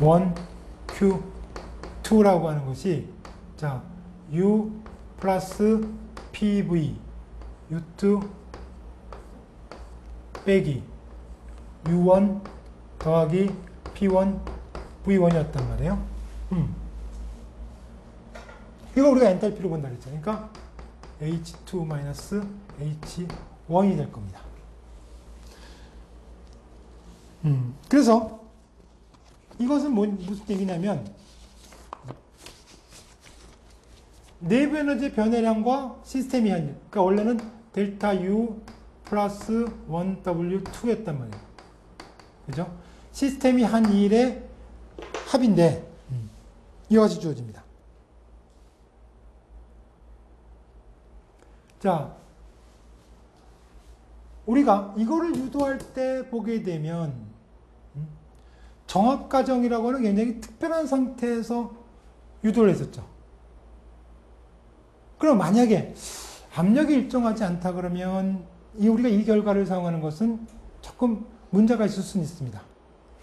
1, Q, 2라고 하는 것이 자, U 플러스 PV U2 빼기 U1 더하기 P1 V1이었단 말이에요. 음. 이거 우리가 엔탈피로 본다 그랬죠. 그러니까 H2 마이너스 H1이 될 겁니다. 음. 그래서 이것은 뭐, 무슨 얘기냐면 내부 에너지 변해량과 시스템이 한 그러니까 원래는 델타 U 플러스 1W2였단 말이에요. 그죠? 시스템이 한 일의 합인데 이것이 주어집니다. 자, 우리가 이거를 유도할 때 보게 되면 음, 정합과정이라고 하는 굉장히 특별한 상태에서 유도를 했었죠. 그럼 만약에 압력이 일정하지 않다 그러면 이 우리가 이 결과를 사용하는 것은 조금 문제가 있을 수는 있습니다.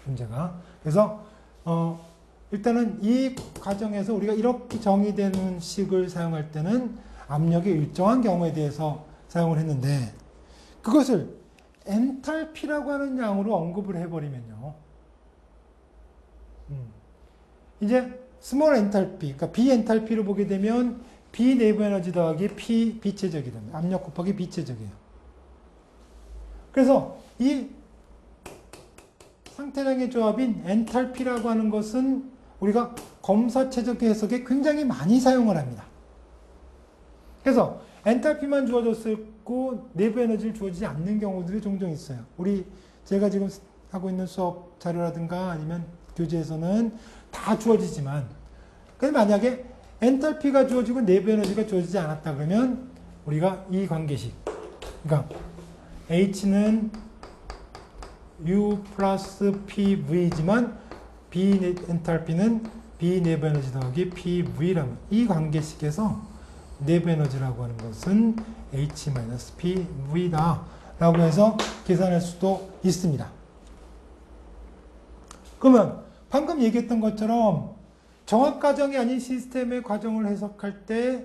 문제가. 그래서 어 일단은 이 과정에서 우리가 이렇게 정의되는 식을 사용할 때는 압력이 일정한 경우에 대해서 사용을 했는데 그것을 엔탈피라고 하는 양으로 언급을 해버리면요. 음. 이제 스몰 엔탈피, 그러니까 비 엔탈피를 보게 되면 비 내부 에너지 더하기 P 비체적이 됩니다. 압력 곱하기 비체적이에요. 그래서 이 상태량의 조합인 엔탈피라고 하는 것은 우리가 검사체적 해석에 굉장히 많이 사용을 합니다. 그래서 엔탈피만 주어졌고 내부 에너지를 주어지지 않는 경우들이 종종 있어요. 우리 제가 지금 하고 있는 수업 자료라든가 아니면 교재에서는 다 주어지지만 근데 만약에 엔탈피가 주어지고 내부 에너지가 주어지지 않았다 그러면 우리가 이 관계식 그러니까 H는 U 플러스 PV지만 B 엔탈피는 B 내부 에너지 더하기 PV라는 이 관계식에서 내부 에너지라고 하는 것은 H-PV다 라고 해서 계산할 수도 있습니다. 그러면 방금 얘기했던 것처럼 정확 과정이 아닌 시스템의 과정을 해석할 때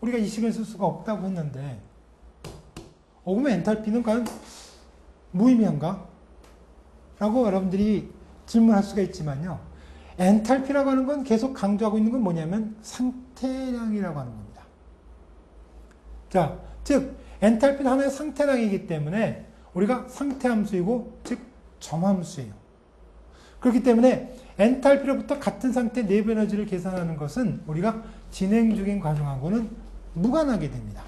우리가 이 식을 쓸 수가 없다고 했는데 어, 그러면 엔탈피는 과연 무의미한가? 라고 여러분들이 질문할 수가 있지만요. 엔탈피라고 하는 건 계속 강조하고 있는 건 뭐냐면 상태량이라고 하는 겁니다. 자, 즉 엔탈피는 하나의 상태량이기 때문에 우리가 상태함수이고 즉 점함수예요. 그렇기 때문에 엔탈피로부터 같은 상태 내부 에너지를 계산하는 것은 우리가 진행 중인 과정하고는 무관하게 됩니다.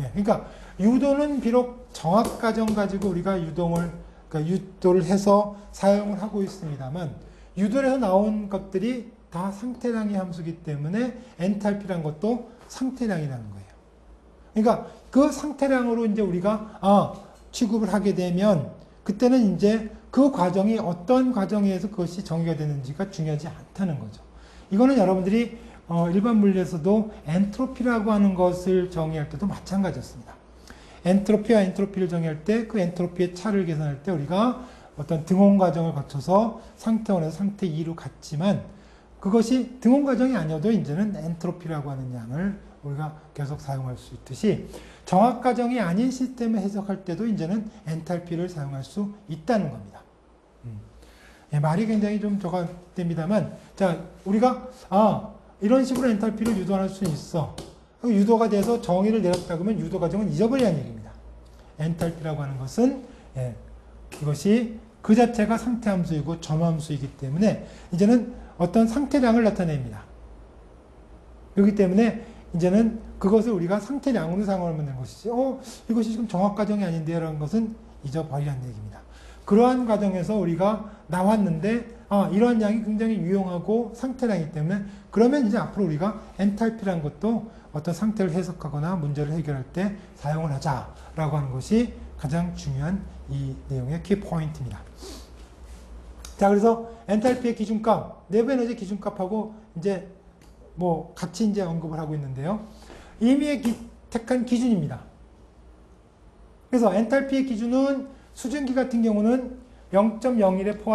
예, 그러니까 유도는 비록 정확 과정 가지고 우리가 유동을 그러니까 유도를 해서 사용을 하고 있습니다만 유도에서 나온 것들이 다 상태량의 함수기 때문에 엔탈피란 것도 상태량이라는 거예요. 그러니까 그 상태량으로 이제 우리가 아 취급을 하게 되면 그때는 이제 그 과정이 어떤 과정에 의해서 그것이 정의가 되는지가 중요하지 않다는 거죠. 이거는 여러분들이 어, 일반 물리에서도 엔트로피라고 하는 것을 정의할 때도 마찬가지였습니다. 엔트로피와 엔트로피를 정의할 때 그 엔트로피의 차를 계산할 때 우리가 어떤 등온 과정을 거쳐서 상태 1에서 상태 2로 갔지만 그것이 등온 과정이 아니어도 이제는 엔트로피라고 하는 양을 우리가 계속 사용할 수 있듯이 정확 과정이 아닌 시스템을 해석할 때도 이제는 엔탈피를 사용할 수 있다는 겁니다. 음. 예, 말이 굉장히 좀 저가 됩니다만 자 우리가 아 이런 식으로 엔탈피를 유도할 수 있어. 유도가 돼서 정의를 내렸다 그러면 유도 과정은 잊어버리라는 얘기입니다. 엔탈피라고 하는 것은 예, 이것이 그 자체가 상태 함수이고 점함수이기 때문에 이제는 어떤 상태량을 나타냅니다. 그렇기 때문에 이제는 그것을 우리가 상태량으로 사용하는 것이지, 어, 이것이 지금 정확 과정이 아닌데, 라는 것은 잊어버리라는 얘기입니다. 그러한 과정에서 우리가 나왔는데, 아, 이러한 양이 굉장히 유용하고 상태량이기 때문에, 그러면 이제 앞으로 우리가 엔탈피라는 것도 어떤 상태를 해석하거나 문제를 해결할 때 사용을 하자라고 하는 것이 가장 중요한 이 내용의 키 포인트입니다. 자, 그래서 엔탈피의 기준값, 내부 에너지 기준값하고 이제 뭐 같이 이제 언급을 하고 있는데요. 임의의 기, 택한 기준입니다. 그래서 엔탈피의 기준은 수증기 같은 경우는 0.01에 포함